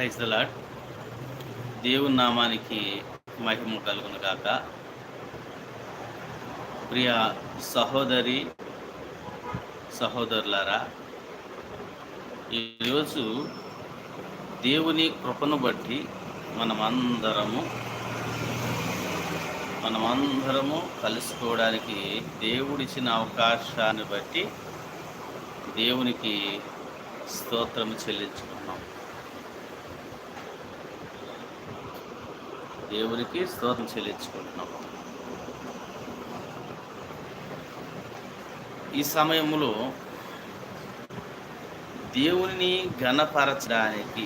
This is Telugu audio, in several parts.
ప్రైజ్ ద దేవుని నామానికి మహిమ కలుగును కాక ప్రియ సహోదరి సహోదరులారా ఈరోజు దేవుని కృపను బట్టి మనమందరము మనమందరము కలుసుకోవడానికి దేవుడిచ్చిన అవకాశాన్ని బట్టి దేవునికి స్తోత్రము చెల్లించుకున్నాం దేవునికి స్తోత్రం చెల్లించుకుంటున్నాం ఈ సమయంలో దేవుని ఘనపరచడానికి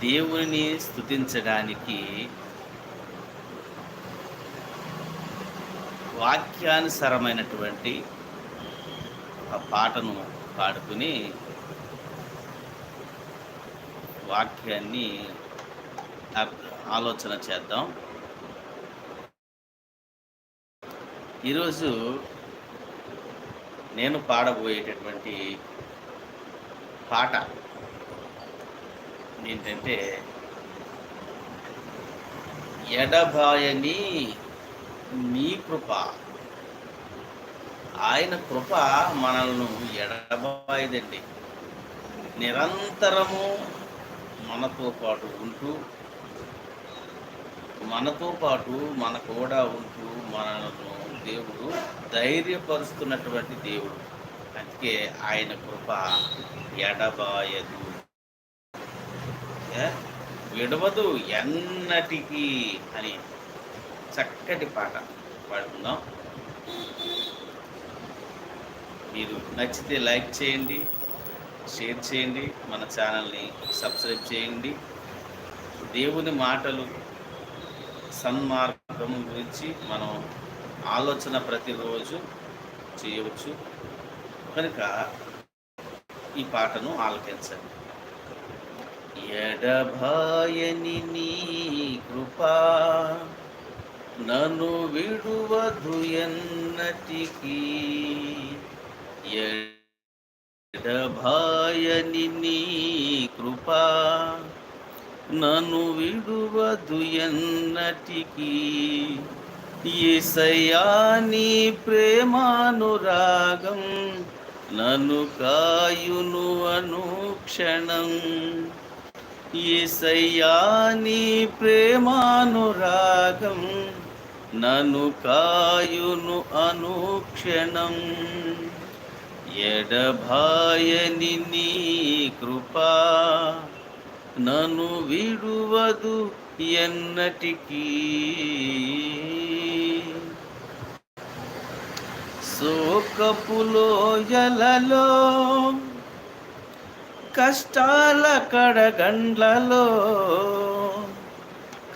దేవుని స్తుతించడానికి వాక్యానుసరమైనటువంటి ఒక పాటను పాడుకుని వాక్యాన్ని ఆలోచన చేద్దాం. ఈరోజు నేను పాడబోయేటటువంటి పాట ఏంటంటే ఎడబాయని నీ కృప. ఆయన కృప మనల్ని ఎడబాయదండి. నిరంతరము మనతో పాటు ఉంటూ మనతో పాటు మన కూడా ఉంటూ మనను దేవుడు ధైర్యపరుస్తున్నటువంటి దేవుడు. అందుకే ఆయన కృప ఎడబాయదు. విడవదు ఎన్నటికీ అని చక్కటి పాట పాడుకుందాం. మీరు నచ్చితే లైక్ చేయండి షేర్ చేయండి మన ఛానల్ని సబ్స్క్రైబ్ చేయండి. దేవుని మాటలు సన్మార్గం గురించి మనం ఆలోచన ప్రతిరోజు చేయవచ్చు. కనుక ఈ పాటను ఆలకించండి. ఎడభాయని నీ కృపా నను విడువదు ఎన్నటికీ. ఎడభాయని నీ కృపా నన్ను విడువదు ఎన్నటికీ. ఏసయ్యా నీ ప్రేమానురాగం నన్ను కాయును అనుక్షణం ఏసయ్యా నీ ప్రేమానురాగం నన్ను కాయును అనుక్షణం ఎడభాయని నీ కృపా నను విడువదు ఎన్నటికీ. శోకపులోయలలో కష్టాల కడగండ్లలో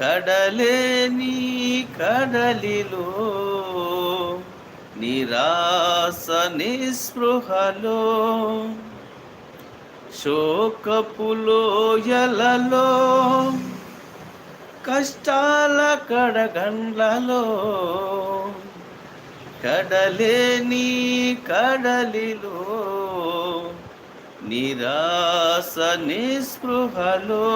కడలేని కడలిలో నిరాశ నిస్పృహలో. శోకపులోయలలో కష్టాల కడగండ్లలో కడలేని కడలిలో నిరాశ నిస్పృహలో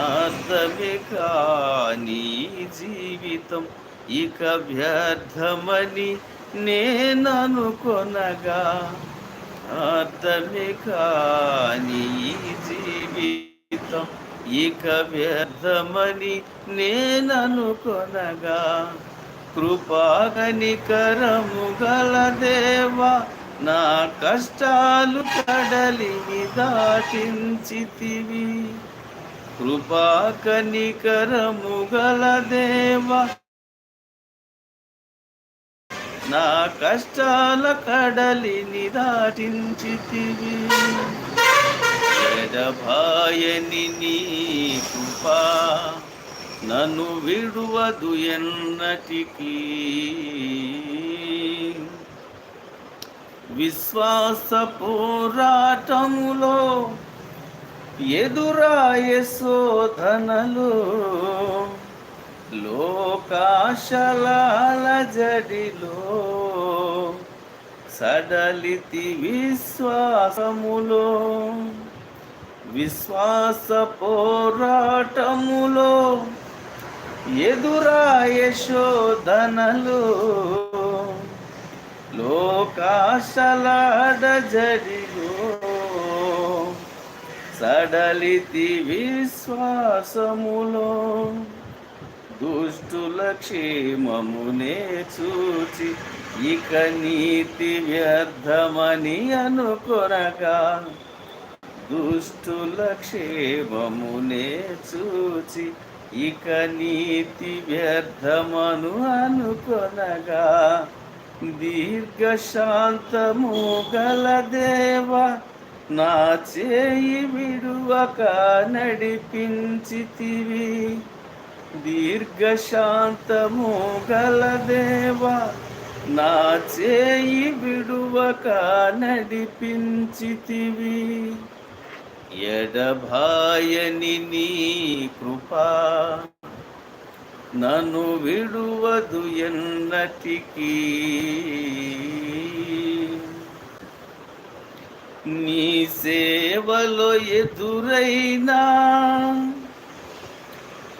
అర్థమే కాని జీవితం ఇక వ్యర్థమని నేననుకొనగా అర్థమే కాని జీవితం ఇక వ్యర్థమని నేననుకొనగా కృపాగనికరము గల దేవా నా కష్టాలు కడలిని దాటించితివి. కృపాకనికరము గల దేవా నా కష్టాల కడలిని దాటించితివి. ఎడభాయని నీ కృపా నన్ను విడువదు ఎన్నటికీ. విశ్వాస పోరాటములో ఎదురాయ శోధనలో లోకాశలాల జడిలో సడలితి విశ్వాసములో విశ్వాస పోరాటములో ఎదురాయ శోధనలు లోకాశలాడ జడిలో సడలితి విశ్వాసములో దుష్టుల క్షేమమునే చూచి ఇక నీతి వ్యర్థమని అనుకొనగా. దుష్టుల క్షేమమునే చూచి ఇక నీతి వ్యర్థమను అనుకొనగా. దీర్ఘశాంతము గల దేవ నా చేయి విడువక నడిపించితివి. దీర్ఘశాంతము గలదేవా నా చేయి విడువక నడిపించితివి. ఎడభాయని నీ కృపా నన్ను విడువదు ఎన్నటికీ. నీ సేవలో ఎదురైనా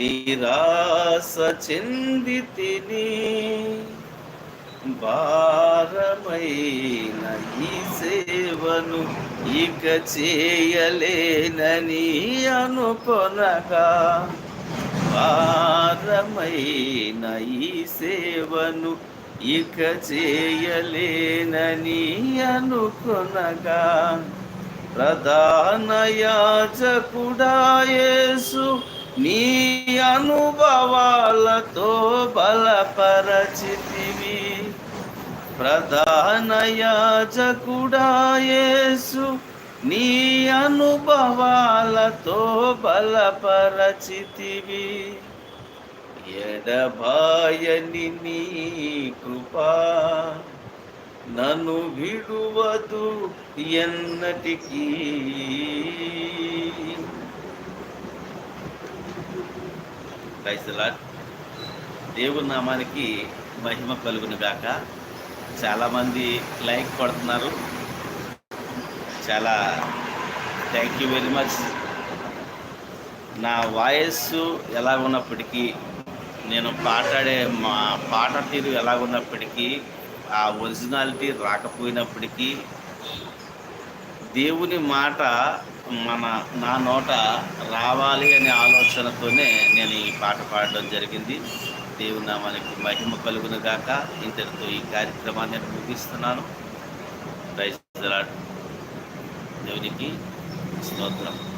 నిరాశ చెందితిని. భారమైన ఈ సేవను ఇక చేయలేనని అనుకొనగా భారమైన ఈ సేవను ఇక చేయలేనని అనుకొనగా ప్రధాన యాజకుడా యేసు నీ అనుభవాలతో బలపరచితివి. ప్రధాన యాజకుడాయేసు నీ అనుభవాలతో బలపరచితివి. ఎడబాయని నీ కృపా నన్ను విడువదు ఎన్నటికీ. క్రైస్తలాడ్ దేవుని నామానికి మహిమ కలుగును గాక. చాలామంది లైక్ కొడుతున్నారు. చాలా థ్యాంక్ యూ వెరీ మచ్ నా వాయిస్ ఎలా ఉన్నప్పటికీ నేను పాటాడే మా పాట తీరు ఎలా ఉన్నప్పటికీ ఆ ఒరిజినాలిటీ రాకపోయినప్పటికీ దేవుని మాట మన నా నోట రావాలి అనే ఆలోచనతోనే నేను ఈ పాట పాడడం జరిగింది. దేవుని నామానికి మహిమ కలుగును గాక. ఇంతటితో ఈ కార్యక్రమాన్ని నేను ముగిస్తున్నాను. ప్రైజ్ దేవునికి స్తోత్రం.